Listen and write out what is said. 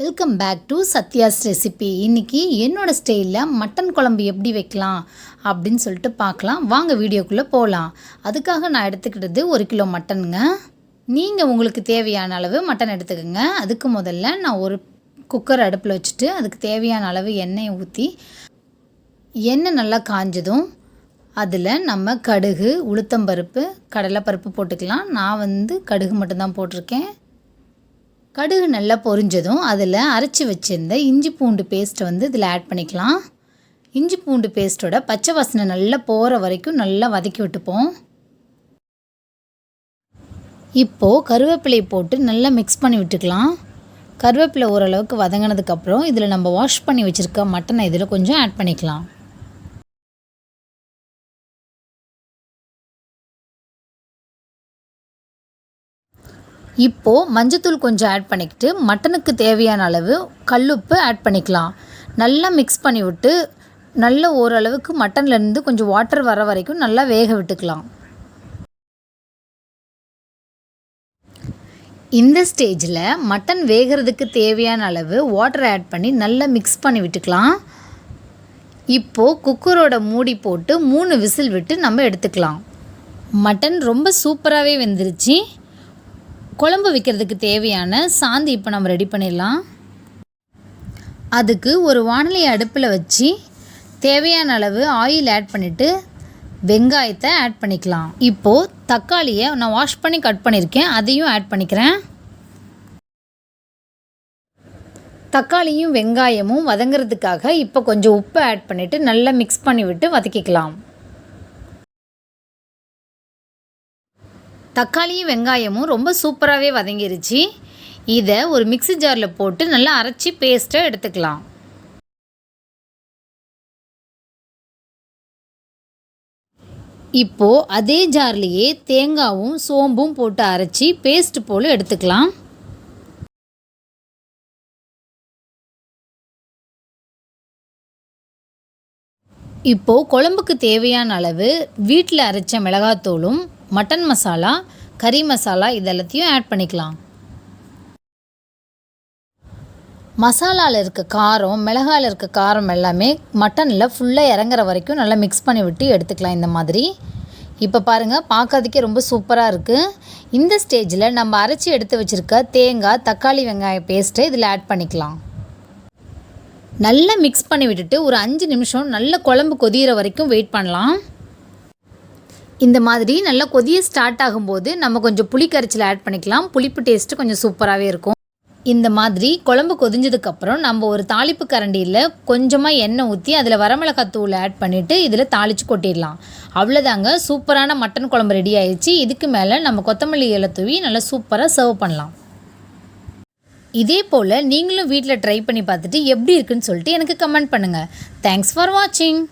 Welcome back to Sathya's recipe இன்றைக்கி என்னோடய ஸ்டைலில் மட்டன் குழம்பு எப்படி வைக்கலாம் அப்படின்னு சொல்லிட்டு பார்க்கலாம். வாங்க வீடியோக்குள்ளே போகலாம் அதுக்காக நான் எடுத்துக்கிட்டது ஒரு கிலோ மட்டனுங்க நீங்கள் உங்களுக்கு தேவையான அளவு மட்டன் எடுத்துக்கோங்க. அதுக்கு முதல்ல நான் ஒரு குக்கர் அடுப்பில் வச்சுட்டு அதுக்கு தேவையான அளவு எண்ணெயை ஊற்றி எண்ணெய் நல்லா காஞ்சதும் அதில் நம்ம கடுகு உளுத்தம்பருப்பு கடலைப்பருப்பு போட்டுக்கலாம். நான் வந்து கடுகு மட்டும்தான் போட்டிருக்கேன். கடுகு நல்லா பொரிஞ்சதும் அதில் அரைச்சி வச்சுருந்த இஞ்சி பூண்டு பேஸ்ட்டை வந்து இதில் ஆட் பண்ணிக்கலாம். இஞ்சி பூண்டு பேஸ்ட்டோட பச்சை வாசனை நல்லா போகிற வரைக்கும் நல்லா வதக்கி விட்டுப்போம். இப்போது கருவேப்பிலை போட்டு நல்லா மிக்ஸ் பண்ணி விட்டுக்கலாம். கருவேப்பிலை ஓரளவுக்கு வதங்கினதுக்கப்புறம் இதில் நம்ம வாஷ் பண்ணி வச்சுருக்க மட்டனை இதில் கொஞ்சம் ஆட் பண்ணிக்கலாம். இப்போது மஞ்சத்தூள் கொஞ்சம் ஆட் பண்ணிக்கிட்டு மட்டனுக்கு தேவையான அளவு கல்லுப்பு ஆட் பண்ணிக்கலாம். நல்லா மிக்ஸ் பண்ணி விட்டு நல்ல ஓரளவுக்கு மட்டன்லேருந்து கொஞ்சம் வாட்டர் வர வரைக்கும் நல்லா வேக விட்டுக்கலாம். இந்த ஸ்டேஜில் மட்டன் வேகிறதுக்கு தேவையான அளவு வாட்டர் ஆட் பண்ணி நல்லா மிக்ஸ் பண்ணி விட்டுக்கலாம். இப்போது குக்கரோட மூடி போட்டு மூணு விசில் விட்டு நம்ம எடுத்துக்கலாம். மட்டன் ரொம்ப சூப்பராகவே வெந்துருச்சு. குழம்பு வைக்கிறதுக்கு தேவையான சாந்து இப்போ நம்ம ரெடி பண்ணிடலாம். அதுக்கு ஒரு வானிலை அடுப்பில் வச்சு தேவையான அளவு ஆயில் ஆட் பண்ணிவிட்டு வெங்காயத்தை ஆட் பண்ணிக்கலாம். இப்போது தக்காளியை நான் வாஷ் பண்ணி கட் பண்ணியிருக்கேன் அதையும் ஆட் பண்ணிக்கிறேன். தக்காளியும் வெங்காயமும் வதங்கிறதுக்காக இப்போ கொஞ்சம் உப்பு ஆட் பண்ணிவிட்டு நல்லா மிக்ஸ் பண்ணிவிட்டு வதக்கிக்கலாம். தக்காளியும் வெங்காயமும் ரொம்ப சூப்பராகவே வதங்கிருச்சு. இதை ஒரு மிக்ஸி ஜாரில் போட்டு நல்லா அரைச்சி பேஸ்ட்டை எடுத்துக்கலாம். இப்போது அதே ஜார்லேயே தேங்காவும் சோம்பும் போட்டு அரைச்சி பேஸ்ட் போல் எடுத்துக்கலாம். இப்போது குழம்புக்கு தேவையான அளவு வீட்டில் அரைச்ச மிளகாத்தூளும் மட்டன் மசாலா கறி மசாலா இதெல்லாத்தையும் ஆட் பண்ணிக்கலாம். மசாலாவில் இருக்க காரம் மிளகாயில் இருக்க காரம் எல்லாமே மட்டனில் ஃபுல்லாக இறங்குற வரைக்கும் நல்லா மிக்ஸ் பண்ணி விட்டு எடுத்துக்கலாம் இந்த மாதிரி. இப்போ பாருங்கள் பார்க்கறதுக்கே ரொம்ப சூப்பராக இருக்குது இந்த ஸ்டேஜில் நம்ம அரைச்சி எடுத்து வச்சுருக்க தேங்காய் தக்காளி வெங்காய பேஸ்ட்டை இதில் ஆட் பண்ணிக்கலாம். நல்லா மிக்ஸ் பண்ணி விட்டுட்டு ஒரு அஞ்சு நிமிஷம் நல்ல குழம்பு கொதிகிற வரைக்கும் வெயிட் பண்ணலாம். இந்த மாதிரி நல்லா கொதிய ஸ்டார்ட் ஆகும்போது நம்ம கொஞ்சம் புளி கரைச்சல் ஆட் பண்ணிக்கலாம். புளிப்பு டேஸ்ட்டு கொஞ்சம் சூப்பராகவே இருக்கும். இந்த மாதிரி குழம்பு கொதிஞ்சதுக்கப்புறம் நம்ம ஒரு தாளிப்பு கரண்டியில் கொஞ்சமாக எண்ணெய் ஊற்றி அதில் வரமிளகாய் தூள் ஆட் பண்ணிவிட்டு இதில் தாளித்து கொட்டிடலாம். அவ்வளோதாங்க சூப்பரான மட்டன் குழம்பு ரெடி ஆயிடுச்சு. இதுக்கு மேலே நம்ம கொத்தமல்லி இலை தூவி நல்லா சூப்பராக சர்வ் பண்ணலாம். இதே போல் நீங்களும் வீட்டில் ட்ரை பண்ணி பார்த்துட்டு எப்படி இருக்குன்னு சொல்லிட்டு எனக்கு கமெண்ட் பண்ணுங்கள் தேங்க்ஸ் ஃபார் வாட்சிங்